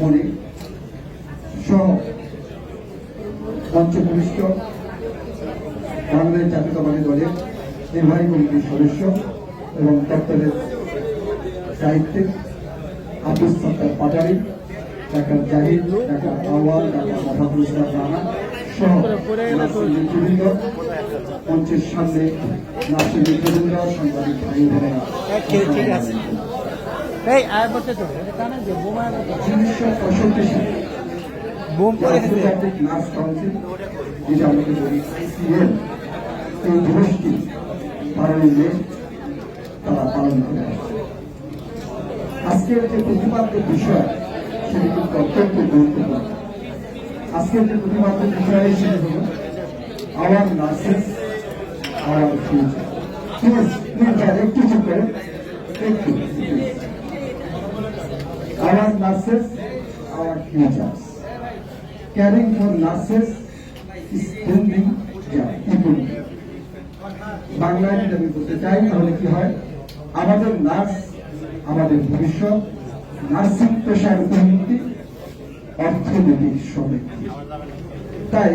মনে সহ পঞ্চভূমিষ্ঠ বাংলাদেশ জাতীয়তাবাদী দলের নির্বাহী কমিটির সদস্য এবং দপ্তরের দায়িত্বে Abdul Sattar Patari doctor Zahid doctor Awal doctor Mahbul Islam Rana সহ নেতৃবৃন্দ মঞ্চের সামনে নাসির নেতৃবৃন্দ সাংবাদিক ভাই বোনেরা। এই আয় বলতে তো কানে যে বোমা বোম মে তারা পালন করে আজকের যে প্রতিপাদ্য বিষয়, সেটি কিন্তু অত্যন্ত গুরুত্বপূর্ণ। আজকের যে প্রতিপাদ্য বিষয়, সেটি হল our nurses our future please please একটু চুপ করে একটু our nurses, our futures. Caring for nurses is building their economy. বাংলায় আমি বলতে চাই তাহলে কি হয় আমাদের নার্স আমাদের ভবিষ্যৎ নার্সিং পেশার উন্নতি অর্থনৈতিক সমৃদ্ধি তাই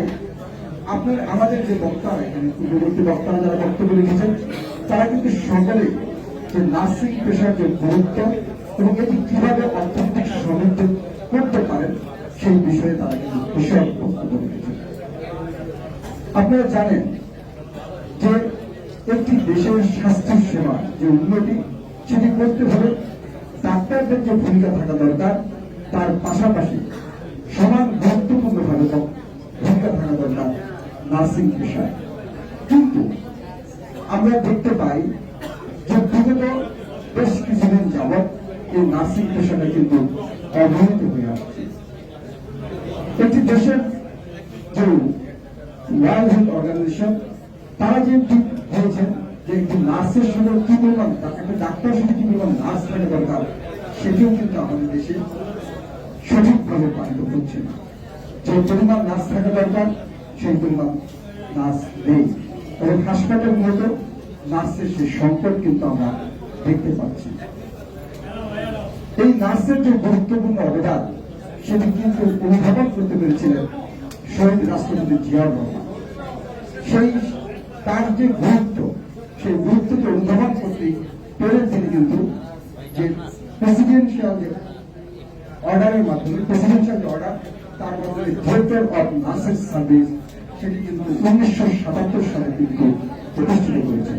আপনার আমাদের যে বক্তারা এখানে পূর্ববর্তী বক্তারা যারা বক্তব্য রেখেছেন তারা কিন্তু সকলে যে নার্সিং পেশার যে গুরুত্ব এবং এটি কীভাবে অর্থনৈতিক সমৃদ্ধ করতে পারেন সেই বিষয়ে তারা কিন্তু বিশদ বক্তব্য রেখেছেন আপনারা জানেন যে একটি দেশের স্বাস্থ্য সেবা যে উন্নতি সেটি করতে হলে ডাক্তারদের যে ভূমিকা থাকা দরকার, তার পাশাপাশি সমান গুরুত্বপূর্ণভাবে ভূমিকা থাকা দরকার নার্সিং পেশায়। কিন্তু আমরা দেখতে পাই যে বিগত বেশ কিছুদিন যাবৎ এই নার্সিং পেশাটা কিন্তু অবহিত হয়ে আসছে। একটি দেশের যে ওয়ার্ল্ড হেলথ অর্গানাইজেশন, তারা যে ঠিক হয়েছেন যে একটি নার্সের সঙ্গে কি পরিমাণ একটা ডাক্তার সাথে কি পরিমাণ নার্স থাকা দরকার, সেটিও কিন্তু আমাদের দেশে সঠিকভাবে পালিত হচ্ছে না। যে পরিমাণ নার্স থাকা দরকার, সেই পরিমাণ নার্স নেই। এবং হাসপাতালগুলোতে নার্সের সেই সংকট কিন্তু আমরা দেখতে পাচ্ছি। এই নার্সের যে গুরুত্বপূর্ণ অবদান, সেটি কিন্তু অনুধাবন করতে পেরেছিলেন শহীদ রাষ্ট্রপতি জিয়াউর রহমান। সেই তার যে গুরুত্ব, সেই গুরুত্বকে অনুধাবন করতে পেরে তিনি কিন্তু যে প্রেসিডেন্সিয়াল যে অর্ডারের মাধ্যমে প্রেসিডেন্সিয়াল যে অর্ডার তার মাধ্যমে থিয়েটার অফ নার্সেস সার্ভিস সেটি কিন্তু উনিশশো সাতাত্তর সালে কিন্তু প্রতিষ্ঠিত করেছে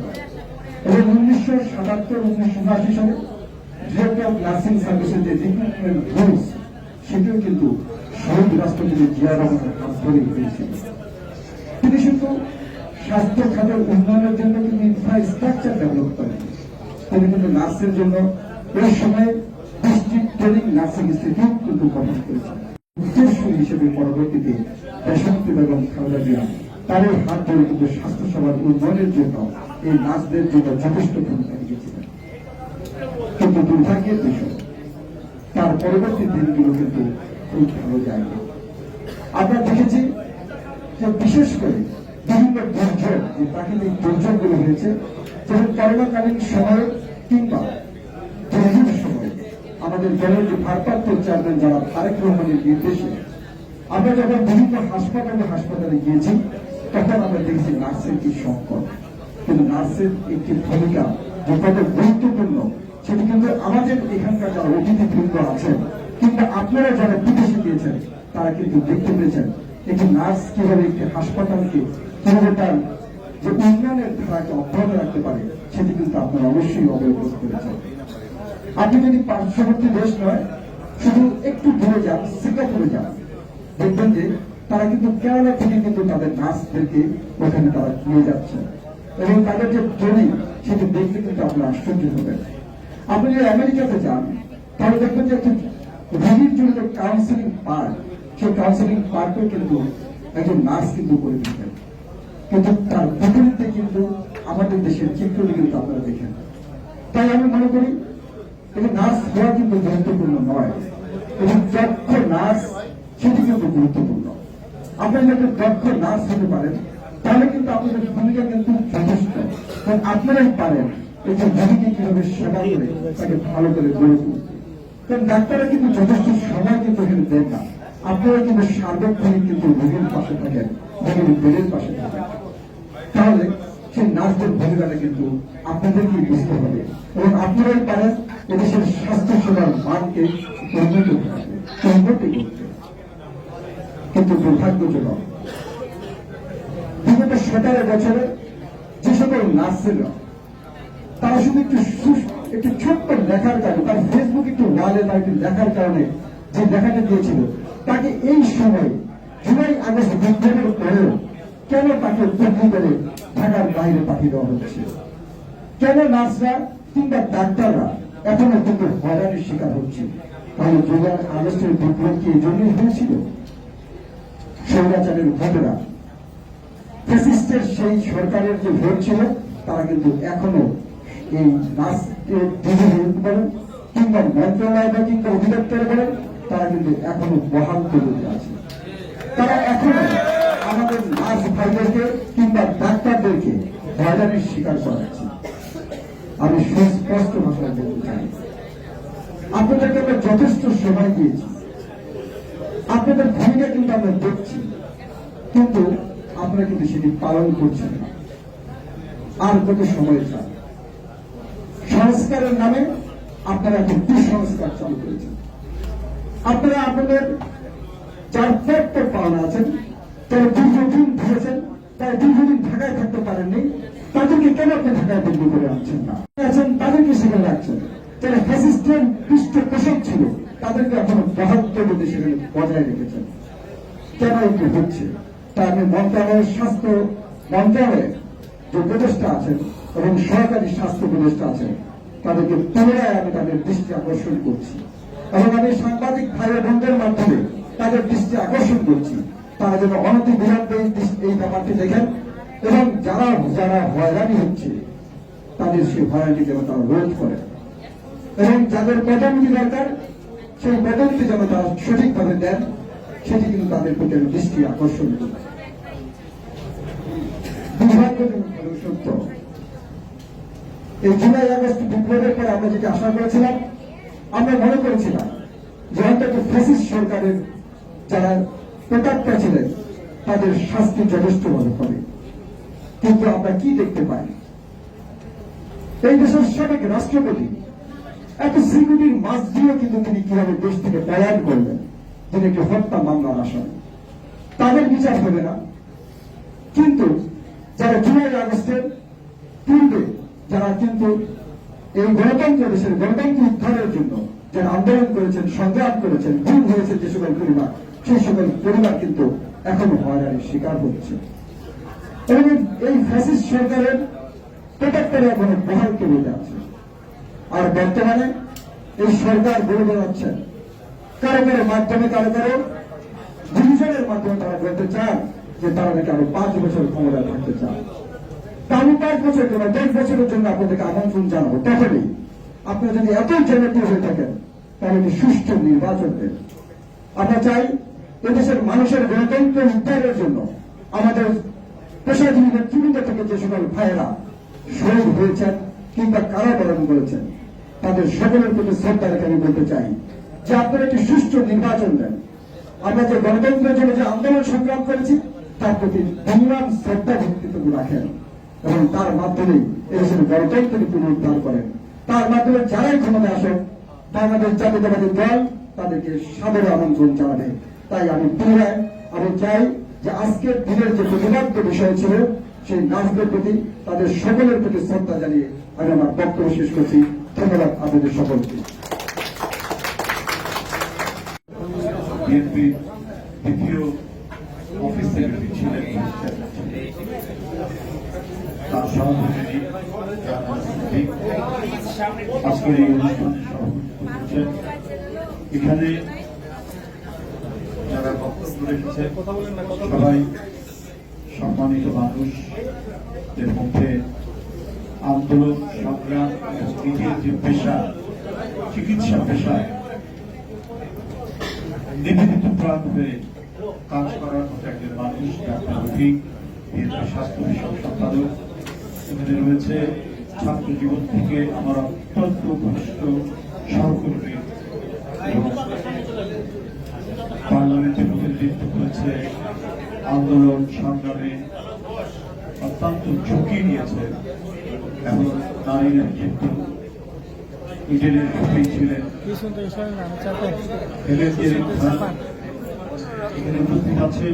এবং উনিশশো সাতাত্তর, উনিশশো সালে ডিরেক্টর সেটিও কিন্তু শহীদ রাষ্ট্রপতি জিয়া রহমানের হাত ধরেই হয়েছিল। তিনি শুধু স্বাস্থ্য খাতের উন্নয়নের জন্য কিন্তু ইনফ্রাস্ট্রাকচার ডেভেলপ করেন। তিনি কিন্তু নার্সের জন্য এই সময় ডিস্ট্রিক্ট ট্রেনিং নার্সিং ইনস্টিটিউট কিন্তু গঠন করেছেন। উদ্দেশ্যই হিসেবে পরবর্তীতে দেশান্তি বেগম খালেদা জিয়া তারই হাত ধরে কিন্তু স্বাস্থ্য সেবার উন্নয়নের জন্য এই নার্সদের জন্য যথেষ্ট ভূমিকা কিন্তু দুর্ভাগ্যের বিষয় তার পরবর্তী দিনগুলো কিন্তু খুব ভালো যায়নি আমরা দেখেছি যে বিশেষ করে বিভিন্ন দুর্যোগ, যে প্রাকৃতিক দুর্যোগগুলো হয়েছে, যেমন করোনাকালীন সময়ে কিংবা দুর্যোগ সময়ে আমাদের দলের যে ভারপ্রাপ্ত চেয়ারম্যান যারা তারেক রহমানের নির্দেশে, আমরা যখন বিভিন্ন হাসপাতালে হাসপাতালে গিয়েছি, তখন আমরা দেখেছি নার্সের কি সংকট। কিন্তু নার্সের একটি ভূমিকা যে কত গুরুত্বপূর্ণ সেটি কিন্তু আমাদের এখানকার যারা অতিথি বৃন্দ আছেন, কিংবা আপনারা যারা বিদেশে গিয়েছেন, তারা কিন্তু দেখতে পেয়েছেন একটি নার্স কীভাবে একটি হাসপাতালকে, কীভাবে তার যে উন্নয়নের ধারাকে অব্যাহত রাখতে পারে, সেটি কিন্তু আপনারা অবশ্যই অবগত করেছেন। আপনি যদি পার্শ্ববর্তী দেশ নয়, শুধু একটু দূরে যান, সিঙ্গাপুরে যান, দেখবেন যে তারা কিন্তু কেরালা থেকে কিন্তু তাদের নার্সদেরকে ওখানে তারা নিয়ে যাচ্ছে এবং তাদের যে ট্রেনিং, সেটি দেখলে কিন্তু আপনারা আশ্চর্য হবেন। আপনি যদি আমেরিকাতে যান, তাহলে দেখবেন যে রোগীর জন্য কাউন্সিলিং পার্ক, সেই কাউন্সিলিং পার্কও কিন্তু একজন নার্স কিন্তু করে দিতেন। কিন্তু তার বিপরীতে কিন্তু আমাদের দেশের চিত্রটি কিন্তু আপনারা দেখেন। তাই আমি মনে করি, এই নার্স হওয়া কিন্তু গুরুত্বপূর্ণ নয়। এবং দক্ষ নার্স সেটি কিন্তু গুরুত্বপূর্ণ। আপনি যদি দক্ষ নার্স হতে পারেন, তাহলে কিন্তু আপনাদের ভূমিকা কিন্তু যথেষ্ট। আপনারাই পারেন। যে রোগীকে কীভাবে সেবা করে তাকে ভালো করে গড়ে তুলতে ডাক্তাররা কিন্তু যথেষ্ট সময় কিন্তু এখানে দেন না। আপনারা কিন্তু সার্বক্ষণিক কিন্তু রোগীর পাশে থাকেন, রোগীর বেডের পাশে থাকেন। তাহলে সেই নার্সদের ভূমিকাটা কিন্তু আপনাদেরকেই বুঝতে হবে। এবং আপনারাই পারেন এদেশের স্বাস্থ্য সেবার মানকে উন্নত করতে, উন্নতি করতে। কিন্তু দুর্ভাগ্যজনক, বিগত সতেরো বছরে যে সকল নার্সেরা তারা শুধু একটু একটু ছোট্ট লেখার কারণে, তার ফেসবুক একটু ওয়ালে বা একটু লেখার কারণে যে লেখাটা দিয়েছিল, তাকে এই সময়, জুলাই আগস্ট বিপ্লবের পরেও কেন তাকে বদলি করে ঢাকার বাইরে পাঠিয়ে দেওয়া হচ্ছে কেন নার্সরা কিংবা ডাক্তাররা এখনও কিন্তু হয়রানির শিকার হচ্ছে তাহলে জুলাই আগস্টের বিপ্লব কি এই জন্যই হয়েছিল? স্বৈরাচারের ভোটেরা ফ্যাসিস্টের সেই সরকারের যে ভোট ছিল, তারা কিন্তু এখনও এই নাচকে দিদি বিরোধী বলেন কিংবা মন্ত্রণালয় বা কিংবা অধিদপ্তরে বলেন, তারা কিন্তু এখনও বহাল তৈরিতে আছে। তারা এখনও আমাদের নার্স ভাইদেরকে কিংবা ডাক্তারদেরকে হয়রানির শিকার করাচ্ছে আমি সুস্পষ্ট ভাষায় বলতে চাই, আপনাদেরকে আমরা যথেষ্ট সময় দিয়েছি। আপনাদের ভূমিকা কিন্তু আমরা দেখছি, কিন্তু আপনারা কিন্তু সেটি পালন করছেন না। আর কত সময় চান সংস্কারের নামে আপনারা এখন কুসংস্কার চালু করেছেন। আপনারা আপনাদের যার প্রাপ্য পাওনা আছেন, তারা দীর্ঘদিন ধরেছেন তারা দীর্ঘদিন ঢাকায় থাকতে পারেননি। তাদেরকে কেন আপনি ঢাকায় বন্দি করে আনছেন না? আছেন, তাদেরকে সেখানে রাখছেন। যারা ফ্যাসিস্টের পৃষ্ঠপোষক ছিল, তাদেরকে এখনও বহাত্তর সেখানে বজায় রেখেছেন। কেন এটি হচ্ছে? তা আমি মন্ত্রণালয়ের স্বাস্থ্য মন্ত্রণালয়ে যে উপদেষ্টা আছেন এবং সরকারি স্বাস্থ্য উপদেষ্টা আছেন তাদেরকে পুনরায় আমি তাদের দৃষ্টি আকর্ষণ করছি এবং আমি সাংবাদিক ভাই ও বোনদের মাধ্যমে তাদের দৃষ্টি আকর্ষণ করছি। তারা যেন অনতি বিলম্বে এই ব্যাপারটি দেখেন এবং যারা যারা হয়রানি হচ্ছে, তাদের সেই হয়রানি যেন তারা রোধ করে। এবং যাদের পদোন্নতি দরকার, সেই পদোন্নতি যেন তারা সঠিকভাবে দেন, সেটি কিন্তু তাদের প্রতি আমি দৃষ্টি আকর্ষণ করি। দুর্ভাগ্যজনক সত্য। এই জুলাই আগস্ট বিপ্লবের পর আমরা যেটি আশা করেছিলাম, আমরা মনে করেছিলাম যে অন্তত ফ্যাসিস্ট সরকারের যারা প্রতাপটা ছিলেন, তাদের শাস্তি যথেষ্টভাবে হবে কিন্তু আমরা কি দেখতে পাই? এই দেশের সাবেক রাষ্ট্রপতি, এত সিকিউরিটির মাছ দিয়েও কিন্তু তিনি কীভাবে দেশ থেকে পলায়ন করলেন তিনি একটি হত্যা মামলার আসামি তাদের বিচার হবে না। কিন্তু যারা জুলাই আগস্টের পূর্বে যারা কিন্তু এই গণতন্ত্র দেশের গণতন্ত্র উদ্ধারের জন্য যারা আন্দোলন করেছেন, সংগ্রাম করেছেন, ভুল হয়েছে যে সকল পরিবার, সেই সকল পরিবার কিন্তু এখনও হয়রানির শিকার হচ্ছে। এবং এই ফ্যাসিস্ট সরকারের প্রত্যেকটা এখনও বহাল কেবল আছে। আর বর্তমানে এই সরকার বলে বেড়াচ্ছেন। কারও কারও মাধ্যমে, কারও কারও ডিভিশনের মাধ্যমে তারা বলতে চান যে তারা নাকি আরও পাঁচ বছর ক্ষমতায় থাকতে চান তা আমি পাঁচ বছর কেন? দশ বছরের জন্য আপনাদেরকে আমন্ত্রণ জানাব। তখনই আপনারা যদি এতই জনপ্রিয় হয়ে থাকেন, তাহলে একটি সুষ্ঠু নির্বাচন দেন আমরা চাই এদেশের মানুষের গণতন্ত্র উদ্ধারের জন্য আমাদের পেশাজীবী নেতৃবৃন্দ থেকে যে সকল ভাইয়েরা শহীদ হয়েছেন কিংবা কারাবরণ করেছেন, তাদের সকলের প্রতি শ্রদ্ধা রেখে আমি বলতে চাই যে আপনারা একটি সুষ্ঠু নির্বাচন দেন। আমরা যে গণতন্ত্রের জন্য যে আন্দোলন সংগ্রাম করেছি, তার প্রতি সংগ্রাম শ্রদ্ধা ভিত্তিটুকু রাখেন। এবং তার মাধ্যমে এদেশের গণতন্ত্রকে পুনরুদ্ধার করেন। তার মাধ্যমে যারাই ক্ষমতায় আসেন বাংলাদেশ জাতীয়তাবাদী দল তাদেরকে সাদরে আমন্ত্রণ জানাবে। তাই আমি পুনরায়, আমি চাই যে আজকের দিনের যে প্রতিবাদ্য বিষয় ছিল, সেই নাচদের প্রতি, তাদের সকলের প্রতি শ্রদ্ধা জানিয়ে আমি আমার বক্তব্য শেষ করছি। ধন্যবাদ আপনাদের সকলকে। বিএনপির দ্বিতীয় অফিস সেক্রেটারি ছিলেন। তার সভাপতি আজকের এখানে যারা বক্তব্য রেখেছেন, সবাই সম্মানিত মানুষ এর মধ্যে আন্দোলন, সংগ্রাম এবং যে পেশা, চিকিৎসা পেশায় নিবেদিত প্রাণ হয়ে কাজ করার মতো একজন মানুষ, ডাক্তার রফিক স্বাস্থ্য বিষয়ক সম্পাদক। এখানে রয়েছে ছাত্র জীবন থেকে আমার অত্যন্ত ঘনিষ্ঠ সহকর্মী। পার্লামেন্টে প্রতিনিধিত্ব করেছে। আন্দোলন সংগ্রামে অত্যন্ত ঝুঁকি নিয়েছে এবং নারী নেতৃত্ব। ইডেনের ছিলেন উপস্থিত আছেন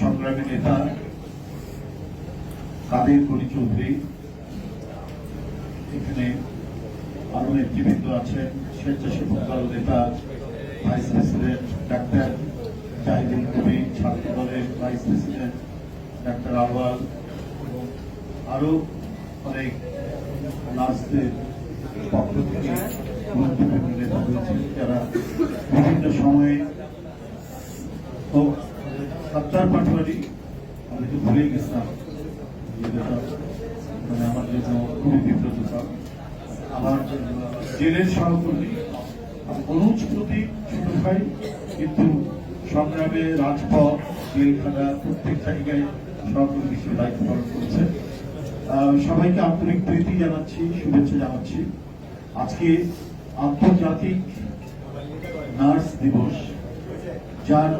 সংগ্রামী নেতা কাদের গরি চৌধুরী? এখানে আরও নেতৃবৃন্দ আছেন, স্বেচ্ছাসেবক দল নেতা ভাইস প্রেসিডেন্ট ডাক্তার জাহিদুল কবি ছাত্র দলের ভাইস প্রেসিডেন্ট ডাক্তার আওয়াল আরও অনেক নার্সদের পক্ষ থেকে গুরুত্বপূর্ণ নেতা রয়েছেন, যারা বিভিন্ন সময়ে সত্তার পাটোয়ারি আমি তো ভুলেই গেছিলাম মানে আমার জন্য খুবই বিব্রতকর। আমার জেলের সহকর্মী অনুজ প্রতি ছোট ভাই, কিন্তু সংগ্রামে রাজপথ, জেলখানা প্রত্যেক জায়গায় সহকর্মী হিসেবে দায়িত্ব পালন করেছে। সবাইকে আন্তরিক প্রীতি জানাচ্ছি, শুভেচ্ছা জানাচ্ছি। আজকে আন্তর্জাতিক নার্স দিবস, যার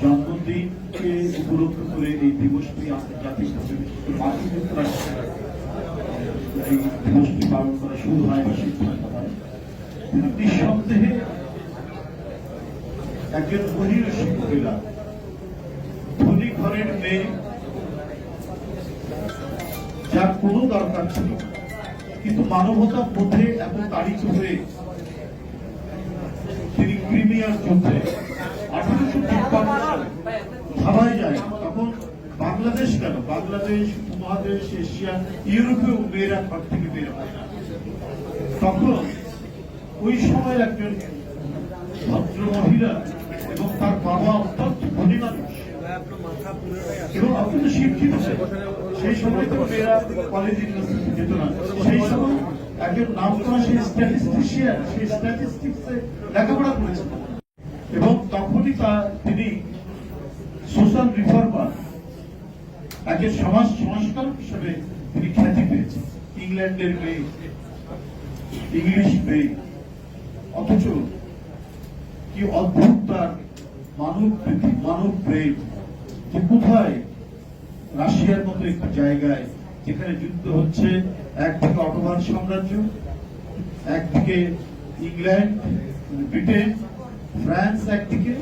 জন্মদিনকে উপলক্ষ করে এই দিবসটি আন্তর্জাতিক মার্কিন যুক্তরাষ্ট্রে এই দিবসটি পালন করা শুরু হয় বা সিদ্ধান্ত হয় নিঃসন্দেহে একজন মহিষী মহিলা ধনী ঘরের মেয়ে যার কোনো দরকার ছিল। কিন্তু মানবতার মধ্যে এত তাড়িত হয়ে তিনি ক্রিমিয়ার যুদ্ধে বাংলাদেশ কেন? বাংলাদেশ, উপমহাদেশ, এশিয়া ইউরোপীয় মেয়েরা ঘর থেকে বের হয়। তখন ওই সময়ের একজন ভদ্র মহিলা এবং তার বাবা অত্যন্ত ধনী মানুষ। এবং অত্যন্ত শিক্ষিত। সেই সময় তো মেয়েরা কলেজ যেত না। সেই সময় একজন নাম করা সেই স্ট্যাটিস্টিশিয়ান সেই স্ট্যাটিস্টিক্সে লেখাপড়া করেছেন। এবং তখনই তা তিনি সোশ্যাল রিফর্মার একজন সমাজ সংস্কার হিসেবে তিনি খ্যাতি পেয়েছেন। ইংল্যান্ডের মেয়ে, ইংলিশ মেয়ে। অথচ কি অদ্ভুত তার মানব প্রীতি, মানব প্রেম। যে কোথায়? রাশিয়ার মতো একটি জায়গায় যেখানে যুদ্ধ হচ্ছে, একদিকে অটোমান সাম্রাজ্য, একদিকে ইংল্যান্ড ব্রিটেন ফ্রান্স একদিকে,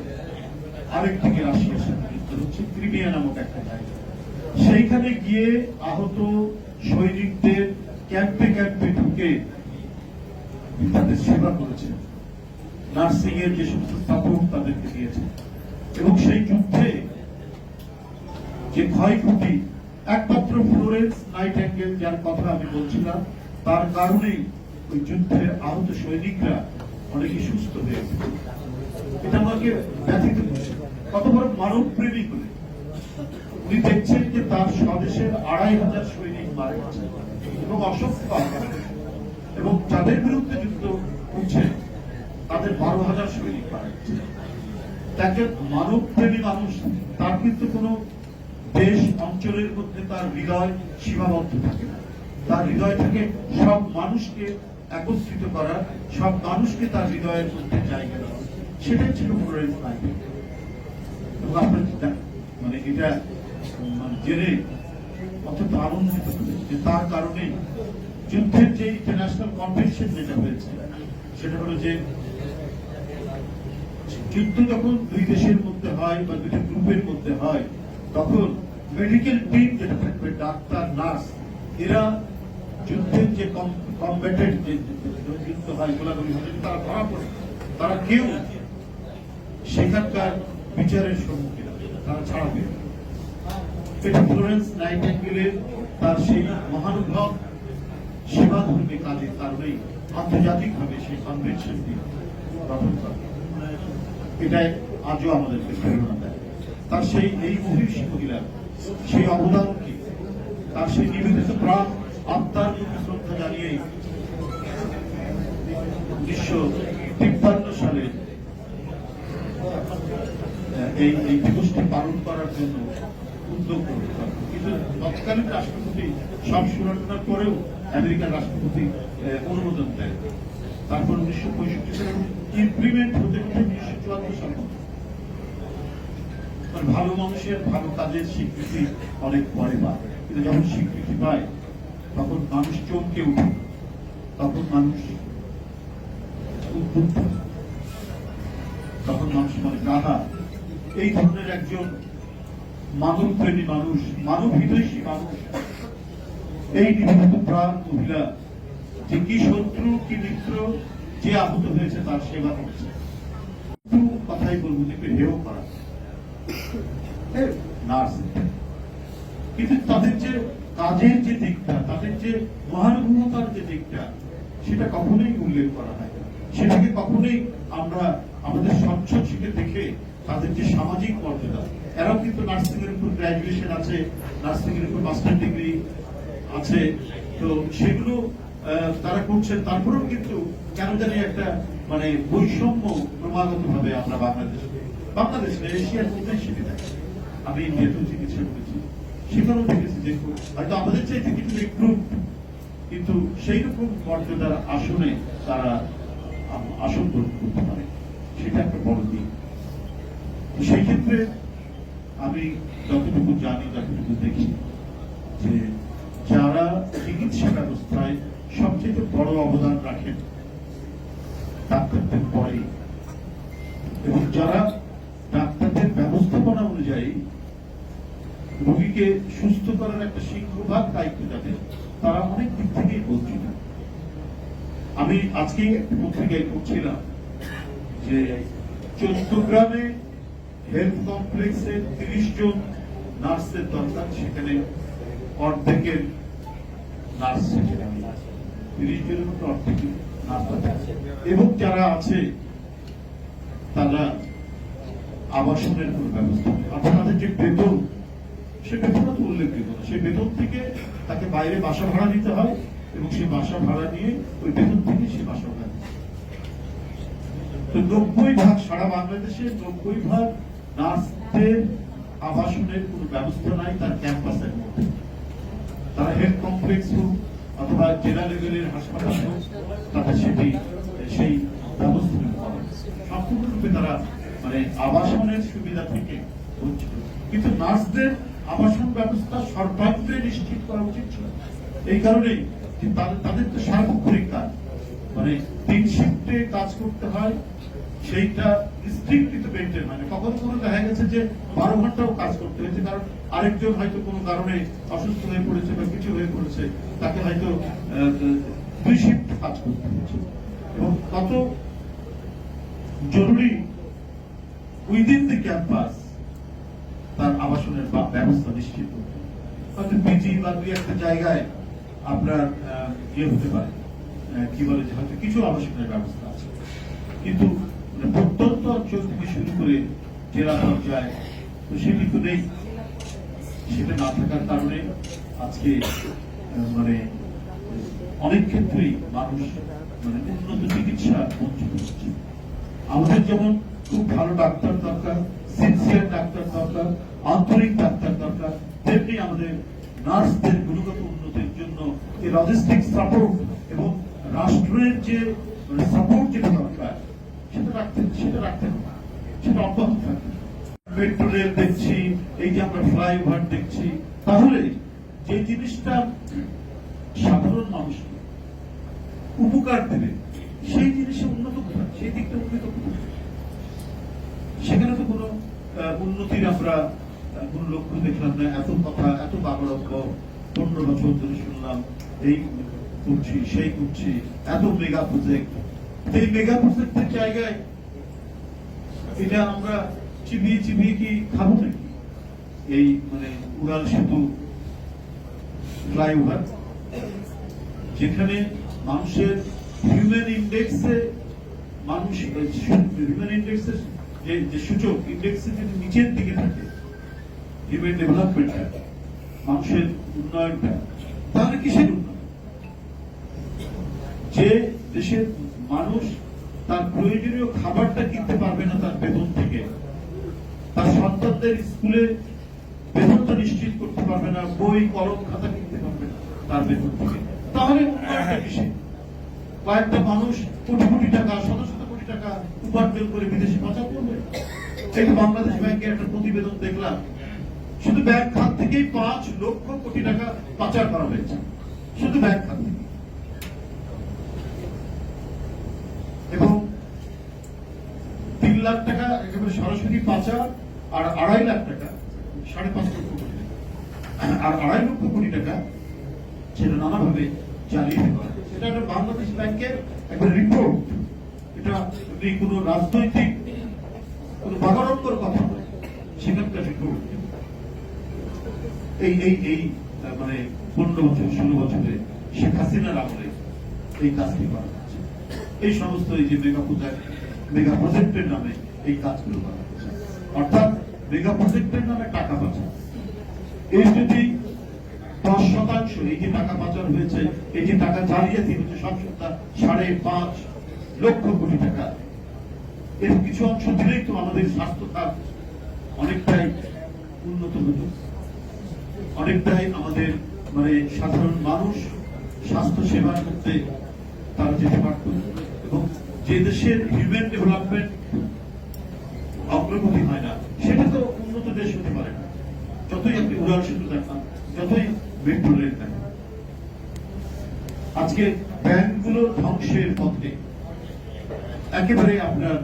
আরেকদিকে রাশিয়ার সাথে হচ্ছে, ক্রিমিয়া নামক একটা জায়গা। সেইখানে গিয়ে আহত সৈনিকদের ক্যাম্পে ক্যাম্পে ঢুকে তাদের সেবা করেছেন। নার্সিং এর যে সমস্ত স্থাপক তাদেরকে দিয়েছে এবং সেই যুদ্ধে যে ক্ষয়ক্ষতি, একমাত্র ফ্লোরেন্স নাইট অ্যাঙ্গেল যার কথা আমি বলছিলাম, তার কারণেই ওই যুদ্ধের আহত সৈনিকরা অনেকে সুস্থ হয়েছে এটা আমাকে ব্যথিত কত বড় মানব প্রেমিক হলে উনি দেখছেন যে তার স্বদেশের আড়াই হাজার সৈনিক মারা গেছে এবং অসংখ্য এবং যাদের বিরুদ্ধে যুদ্ধ করছে তাদের বারো হাজার সৈনিক মারা গেছে। তাকে মানব প্রেমী মানুষ, তার কিন্তু কোনো দেশ, অঞ্চলের মধ্যে তার হৃদয় সীমাবদ্ধ থাকে না। তার হৃদয় থেকে সব মানুষকে একত্রিত করা, সব মানুষকে তার হৃদয়ের মধ্যে জায়গা দেওয়া। সেটাই ছিল ফ্লোরেন্স নাইটিঙ্গেল এবং আপনার মানে এটা মানে জেনে অত্যন্ত আনন্দিত যে তার কারণে যুদ্ধের যে ইন্টারন্যাশনাল কম্পিটিশন যেটা হয়েছে, সেটা হলো যে যুদ্ধ যখন দুই দেশের মধ্যে হয় বা দুইটা গ্রুপের মধ্যে হয়, তখন মেডিকেল টিম যেটা থাকবে, ডাক্তার, নার্স, এরা যুদ্ধের যে কম্বেটেড যে যুদ্ধ হয়, গোলাগুলি হয় তারা ধরা পড়ে। তারা কেউ সেখানকার বিচারের সম্মুখীন তারা ছাড়া পেয়ে। এটা ফ্লোরেন্স নাইটেঙ্গেলের তার সেই মহানুভব সেবাধর্মী কাজের কারণেই আন্তর্জাতিকভাবে সেই কনভেনশনটি গঠন করা এটাই আজও আমাদেরকে প্রেরণা দেয় তার সেই এই মহিষী মহিলার সেই অবদানকে তার সেই নিবেদিত প্রাণ আত্মার প্রতি শ্রদ্ধা জানিয়েই উনিশশো তিপ্পান্ন সালে এই এই দিবসটি পালন করার জন্য উদ্যোগ গ্রহণ করা কিন্তু তৎকালীন রাষ্ট্রপতি সব আমেরিকার রাষ্ট্রপতি অনুমোদন দেয় তারপর উনিশশো পঁয়ষট্টি সালে ইমপ্লিমেন্ট হতে হতে উনিশশো চুয়ান্ন সালে। ভালো মানুষের ভালো কাজের স্বীকৃতি অনেক পরে পায়। কিন্তু যখন স্বীকৃতি পায়, তখন মানুষ চমকে উঠে তখন মানুষ উদ্বুদ্ধ। তখন মানুষ মানে গাধা এই ধরনের একজন মানব প্রেমী মানুষ, মানব হিতৈষী মানুষ। এই নিবেদিত প্রাণ মহিলা, যে কি শত্রু, কি মিত্র, যে আহত হয়েছে তার সেবা করছে। কথাই বলব যে হেয় করা। নার্স, কিন্তু তাদের যে কাজের যে দিকটা, তাদের যে মহানুভবতার যে দিকটা, সেটা কখনোই উল্লেখ করা হয় সেটাকে কখনোই আমরা আমাদের স্বচ্ছ চোখে দেখে তাদের যে সামাজিক মর্যাদা। এরাও কিন্তু নার্সিং এর উপর গ্রাজুয়েশন আছে নার্সিং এর উপর মাস্টার ডিগ্রি আছে। তো সেগুলো তারা করছেন। তারপরেও কিন্তু কেন জানি একটা মানে বৈষম্য ক্রমাগত ভাবে আমরা বাংলাদেশে বাংলাদেশ এশিয়ার মধ্যে সেটি দেখি আমি ইন্ডিয়াতেও চিকিৎসা করেছি, সেখানেও দেখেছি যে হয়তো আমাদের চাইতে কিছু ইম্প্রুভ কিন্তু সেই রকম মর্যাদার আসনে তারা আসন গ্রহণ করতে পারে। সেটা একটা বড় দিক। ক্ষেত্রে আমি যতটুকু জানি, যতটুকু দেখি, যে যারা চিকিৎসা ব্যবস্থায় সবচেয়ে বড় অবদান রাখেন, ডাক্তারদের পরে এবং যারা ডাক্তারদের ব্যবস্থাপনা অনুযায়ী রোগীকে সুস্থ করার একটা সিংহভাগ দায়িত্ব যাদের, তারা অনেক দিক থেকেই বঞ্চিত। আমি আজকে পত্রিকায় পড়ছিলাম যে চৌদ্দগ্রামে হেলথ কমপ্লেক্সে তিরিশ জন নার্সের দরকার, সেখানে অর্ধেকের নার্স সেখানে তিরিশ জনের মতো অর্ধেকের নার্স এবং যারা আছে, তারা আবাসনের কোন ব্যবস্থা তাদের যে বেতন, সে বেতন তো উল্লেখযোগ্য সেই বেতন থেকে তাকে বাইরে বাসা ভাড়া নিতে হয় এবং সেই বাসা ভাড়া নিয়ে ওই বেতন থেকে সে বাসা ভাড়া। তো নব্বই ভাগ সারা বাংলাদেশে নব্বই ভাগ নার্সদের আবাসনের কোনো ব্যবস্থা নাই, তার ক্যাম্পাসের মধ্যে। তারা হেলথ কমপ্লেক্স হোক অথবা জেলা লেভেলের হাসপাতাল হোক তাদের সেটি, সেই ব্যবস্থা সম্পূর্ণরূপে তারা মানে আবাসনের সুবিধা থেকে বঞ্চিত। কিন্তু নার্সদের আবাসন ব্যবস্থা সর্বাগ্রে নিশ্চিত করা উচিত ছিল। এই কারণেই তাদের তাদের তো সার্বক্ষণিক কাজ। মানে তিন শিফটে কাজ করতে হয় সেইটা স্ট্রিক্টলি তো মেনটেন হয় না কখনো কখনো দেখা গেছে যে বারো ঘন্টাও কাজ করতে হয়েছে, কারণ আরেকজন হয়তো কোনো কারণে অসুস্থ হয়ে পড়েছে বা কিছু হয়ে পড়েছে, তাকে হয়তো দুই শিফট কাজ করতে হয়েছে। এবং কত জরুরি উইদিন দি ক্যাম্পাস তার আবাসনের ব্যবস্থা নিশ্চিত হয়তো পিজি বা দুই একটা জায়গায় আপনার ইয়ে হতে পারে। কি বলে যে হয়তো কিছু আবাসনের ব্যবস্থা আছে। কিন্তু প্রত্যন্ত অঞ্চল শুরু করে জেলা পর্যায়ে তো সেটি তো নেই সেটা না থাকার কারণে আজকে মানে অনেক ক্ষেত্রেই মানুষ মানে উন্নত চিকিৎসা বঞ্চিত হচ্ছে। আমাদের যেমন খুব ভালো ডাক্তার দরকার সিনসিয়ার ডাক্তার দরকার, আন্তরিক ডাক্তার দরকার, তেমনি আমাদের নার্সদের গুণগত উন্নতির জন্য এই লজিস্টিক সাপোর্ট এবং রাষ্ট্রের যে সাপোর্ট যেটা দরকার সেটা রাখতে সেটা রাখতে হবে সেটা অব্যাহত থাকবে মেট্রো রেল দেখছি এই যে আমরা ফ্লাইওভার দেখছি তাহলে যে জিনিসটা সাধারণ মানুষকে উপকার দেবে, সেই জিনিসে উন্নত কোথায়? সেই দিকটা উন্নত সেখানে তো কোনো উন্নতির আমরা কোনো লক্ষ্য দেখলাম না। এত কথা, এত বাগড়ম্ব পনেরো বছর ধরে শুনলাম, এই করছি, সেই করছি, এত মেগা প্রজেক্ট এই মেগা প্রজেক্টের জায়গায়। এটা আমরা চিবিয়ে চিবিয়ে কি খাব নাকি? এই মানে উড়াল সেতু ফ্লাইওভার। যেখানে মানুষের হিউম্যান ইন্ডেক্সে মানুষ হিউম্যান ইন্ডেক্সের যে যে সূচক ইন্ডেক্সে যদি নিচের দিকে থাকে হিউম্যান ডেভেলপমেন্টটা মানুষের উন্নয়নটা তাহলে কিসের উন্নয়ন? যে দেশের মানুষ তার প্রয়োজনীয় খাবারটা কিনতে পারবে না তার বেতন থেকে। তার সন্তানদের স্কুলে বেতনটা নিশ্চিত করতে পারবে না, বই, কলম, খাতা কিনতে পারবে না তার বেতন থেকে। তাহলে কয়েকটা মানুষ কোটি কোটি টাকা, শত শত কোটি টাকা উপার্জন করে বিদেশে পাচার করবে। তো বাংলাদেশ ব্যাংকের একটা প্রতিবেদন দেখলাম। শুধু ব্যাংক খাত থেকেই পাঁচ লক্ষ কোটি টাকা পাচার করা হয়েছে। শুধু ব্যাংক খাত থেকে এবং তিন লাখ টাকা, একেবারে সরাসরি পাচার, আর আড়াই লাখ টাকা, সাড়ে পাঁচ লক্ষ কোটি আর আড়াই লক্ষ কোটি টাকা সেটা নানাভাবে চালিয়ে হয়। সেটা একটা বাংলাদেশ ব্যাংকের একটা রিপোর্ট এটা যদি কোনো রাজনৈতিক, কোনো বাগাড়ম্বর কথা নয় সেখানকার রিপোর্ট এই এই এই মানে পনেরো বছর, ষোলো বছরে শেখ হাসিনার আমলে এই কাজটি করা হচ্ছে। এই সমস্ত এই যে মেগা প্রজেক্ট মেগা প্রজেক্টের নামে এই কাজগুলো করা হচ্ছে অর্থাৎ মেগা প্রজেক্টের নামে টাকা পাচার। এই যদি দশ শতাংশ, এই যে টাকা পাচার হয়েছে, এই যে টাকা জালিয়াতি হচ্ছে সব সপ্তাহ সাড়ে পাঁচ লক্ষ কোটি টাকা, এর কিছু অংশ দিলেই তো আমাদের স্বাস্থ্য খাত অনেকটাই উন্নত হতো অনেকটাই আমাদের মানে সাধারণ মানুষ স্বাস্থ্য সেবার করতে তারা যেতে পারত এবং যে দেশের হিউম্যান ডেভেলপমেন্ট অগ্রগতি হয় না, সেটা তো উন্নত দেশ হতে পারে না। যতই আপনি উড়াল সেতু দেখান, যতই মেট্রো রেল দেখান আজকে ব্যাংকগুলো ধ্বংসের পথে একেবারে আপনার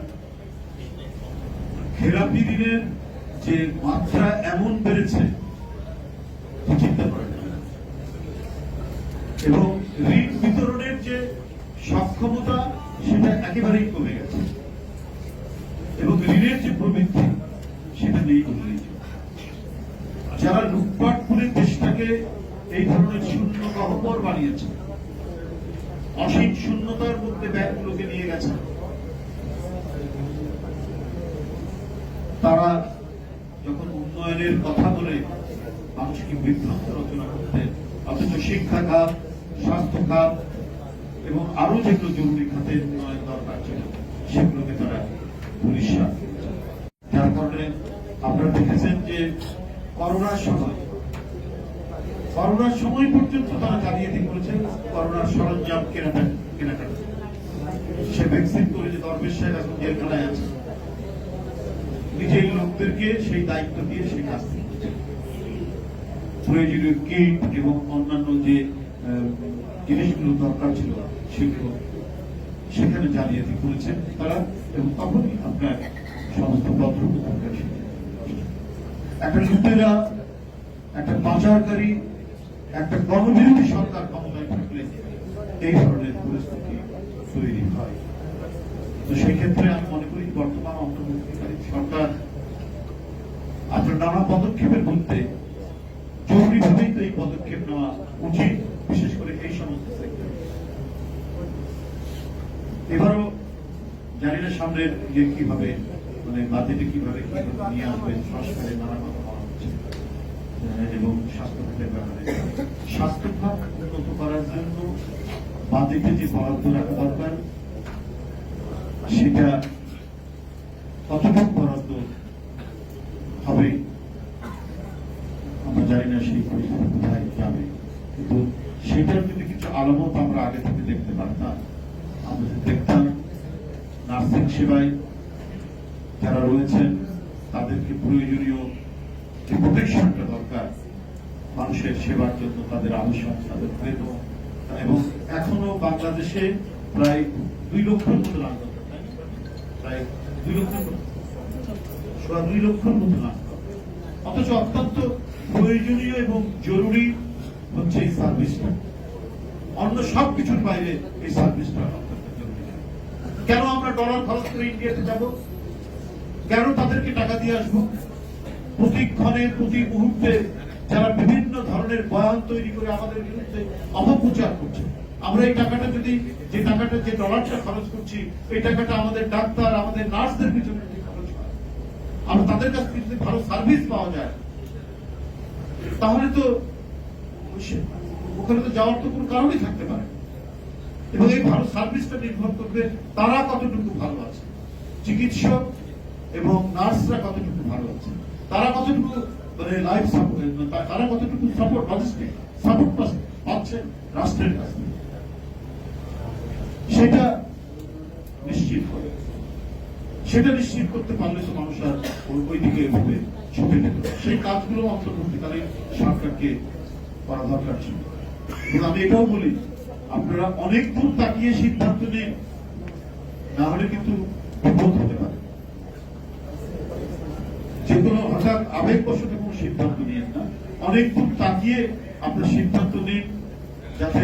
থেরাপি ঋণের যে মাত্রা এমন বেড়েছে একেবারেই কমে গেছে এবং ঋণের যে প্রবৃদ্ধি, সেটা নেই বললেই চলে। যারা লুটপাট করে দেশটাকে এই ধরনের শূন্য গহ্বর বানিয়েছে, অসীম শূন্যতার মধ্যে ব্যাংকগুলোকে নিয়ে গেছে, তারা যখন উন্নয়নের কথা বলে মানুষকে বিভ্রান্ত রচনা করতে, অথচ শিক্ষা খাত, স্বাস্থ্য খাত এবং আরও যেগুলো জরুরি সেগুলোকে তারা আপনারা দেখেছেন যে করোনার সময় করোনার সময় পর্যন্ত তারা করোনার সরঞ্জাম কেনাকাটা। সে ভ্যাকসিন করে যে দরবেশ সাহেব এখন জেলখানায় আছে, নিজের লোকদেরকে সেই দায়িত্ব দিয়ে সেই কাজ প্রয়োজনীয় কিট এবং অন্যান্য যে জিনিসগুলো দরকার ছিল, সেগুলো সেখানে জালিয়াতি করেছেন তারা এবং তখনই আপনার সমস্ত পত্র একটা লুটেরা, একটা পাচারকারী, একটা গণবিরোধী সরকার ক্ষমতায় থাকলে এই ধরনের পরিস্থিতি তৈরি হয়। তো সেই ক্ষেত্রে আমি মনে করি বর্তমান অন্তর্বর্তীকারী সরকার আপনার নানা পদক্ষেপের মধ্যে জরুরিভাবেই তো এই পদক্ষেপ নেওয়া উচিত বিশেষ করে এই সমস্ত সেক্টরে এবারও জানি না সামনের ইয়ে কীভাবে মানে বাজেটে কীভাবে কীভাবে নিয়ে আসবে সংস্কারে নানা কথা বলা হচ্ছে। এবং স্বাস্থ্য খাতের ব্যাপারে। স্বাস্থ্য খাত উন্নত করার জন্য বাজেটে যে বরাদ্দ রাখা দরকার, সেটা কতটুকু বরাদ্দ হবে, আমরা জানি না সেই পরিস্থিতি কোথায় যাবে। কিন্তু সেটার যদি কিছু আলামত আমরা আগে থেকে দেখতে পারতাম আমরা যদি দেখতাম নার্সিং সেবায় যারা রয়েছেন, তাদেরকে প্রয়োজনীয় যে দরকার, মানুষের সেবার জন্য তাদের আবশ্যক তাদের বেতন এবং এখনও বাংলাদেশে প্রায় দুই লক্ষের মতো? প্রায় দুই লক্ষের সোয়া দুই লক্ষের মতো অথচ অত্যন্ত প্রয়োজনীয় এবং জরুরি হচ্ছে এই সার্ভিসটা। অন্য সব কিছুর বাইরে কেন আমরা ডলার খরচ করে ইন্ডিয়াতে যাব? কেন তাদেরকে টাকা দিয়ে আসব? প্রতিক্ষণে প্রতি মুহূর্তে যারা বিভিন্ন ধরনের বয়ান তৈরি করে আমাদের বিরুদ্ধে অপপ্রচার করছে। আমরা এই টাকাটা যদি, যে টাকাটা, যে ডলারটা খরচ করছি, এই টাকাটা আমাদের ডাক্তার, আমাদের নার্সদের পিছনে খরচ হয় আর তাদের কাছ থেকে যদি ভালো সার্ভিস পাওয়া যায়, তাহলে তো ওখানে তো যাওয়ার তো কোনো কারণই থাকতে পারে। এবং এই ভালো সার্ভিসটা নির্ভর করবে তারা কতটুকু ভালো আছে, চিকিৎসক এবং নার্সরা কতটুকু ভালো আছে, তারা কতটুকু মানে লাইফ সাপোর্ট তারা কতটুকু সাপোর্ট লজিস্টিক সাপোর্ট পাচ্ছে রাষ্ট্রের কাছ থেকে। সেটা নিশ্চিত করে। সেটা নিশ্চিত করতে পারলে তো মানুষ আর ওই- দিকে এভাবে ছুটে যেত সেই কাজগুলো অন্তর্বর্তীকালীন সরকারকে করা দরকার ছিল। এবং আমি এটাও বলি আপনারা অনেক দূর তাকিয়ে সিদ্ধান্ত নিন, না হলে কিন্তু বিপদ হতে পারে। যে কোনো হঠাৎ আবেগবশত কোনো সিদ্ধান্ত নিন না। অনেক দূর তাকিয়ে আপনার সিদ্ধান্ত নিন যাতে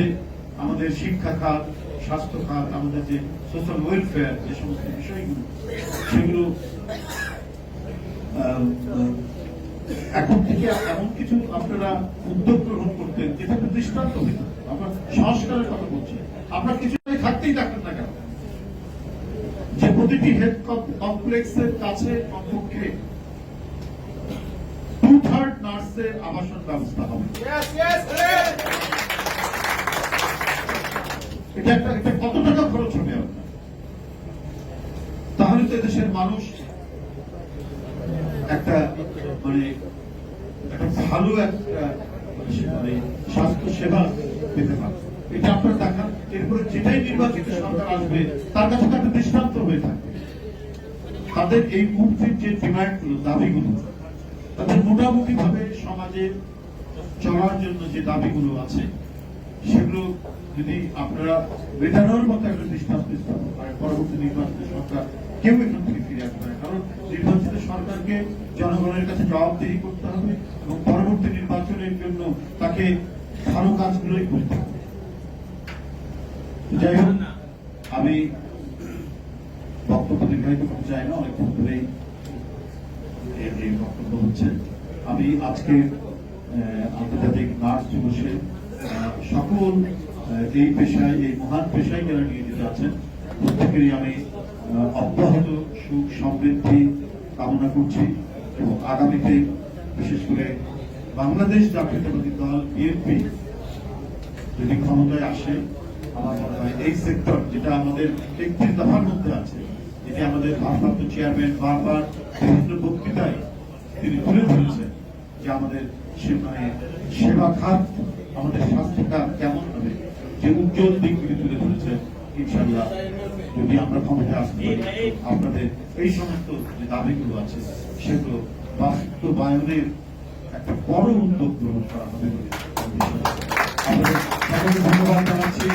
আমাদের শিক্ষা খাত, স্বাস্থ্য খাত, আমাদের যে সোশ্যাল ওয়েলফেয়ার যে সমস্ত বিষয়গুলো, সেগুলো এখন থেকে এমন কিছু আপনারা উদ্যোগ গ্রহণ করতেন যেটা দৃষ্টান্ত হইত আমরা সংস্কারের কথা বলছি। আপনার কিছু থাকতেই থাকতেন না কেন? যে প্রতিটি হেলথ কমপ্লেক্সের কাছে কমপক্ষে টু থার্ড নার্সের আবাসন ব্যবস্থা হবে। এটা একটা এটা কত টাকা খরচ হবে আপনার? তাহলে তো দেশের মানুষ একটা মানে একটা ভালো একটা মানে স্বাস্থ্য সেবা পেতে পারে এটা আপনারা দেখান এরপরে যেটাই নির্বাচিত সরকার আসবে তার কাছে তো একটা দৃষ্টান্ত হয়ে থাকবে তাদের এই মুক্তির যে ডিমান্ডগুলো দাবিগুলো তাদের মোটামুটি ভাবে সমাজে চলার জন্য যে দাবিগুলো আছে সেগুলো যদি আপনারা মেটানোর মতো একটা দৃষ্টান্ত স্থাপন করেন পরবর্তী নির্বাচিত সরকার কেউ এখান থেকে ফিরে আসবে না কারণ নির্বাচিত সরকারকে জনগণের কাছে জবাবদিহি করতে হবে এবং পরবর্তী নির্বাচনের জন্য তাকে ভালো কাজগুলোই করতে হবে যাই হোক, আমি বক্তব্য দীর্ঘায়িত করতে চাই না অনেকক্ষণ ধরেই এই বক্তব্য হচ্ছে। আমি আজকে আন্তর্জাতিক নার্স দিবসে সকল এই পেশায়, এই মহান পেশায় যারা নিয়োজিত আছেন, প্রত্যেকেরই আমি অব্যাহত সুখ সমৃদ্ধি কামনা করছি এবং আগামীতে বিশেষ করে বাংলাদেশ জাতীয়তাবাদী দল বিএনপি যদি ক্ষমতায় আসে, আমার মনে হয় এই সেক্টর যেটা আমাদের একত্রিশ দফার মধ্যে আছে যেটি আমাদের ভারপ্রাপ্ত চেয়ারম্যান বারবার বিভিন্ন বক্তৃতায় তিনি তুলে ধরেছেন যে আমাদের সেবা খাত, আমাদের স্বাস্থ্য খাত কেমন হবে, যে উজ্জ্বল দিকগুলি তুলে ধরেছেন ইনশাল্লাহ যদি আমরা ক্ষমতায় আসতে পারি, আপনাদের এই সমস্ত যে দাবিগুলো আছে, সেগুলো বাস্তবায়নের বড় উদ্যোগ গ্রহণ করা হবে ধন্যবাদ জানাচ্ছি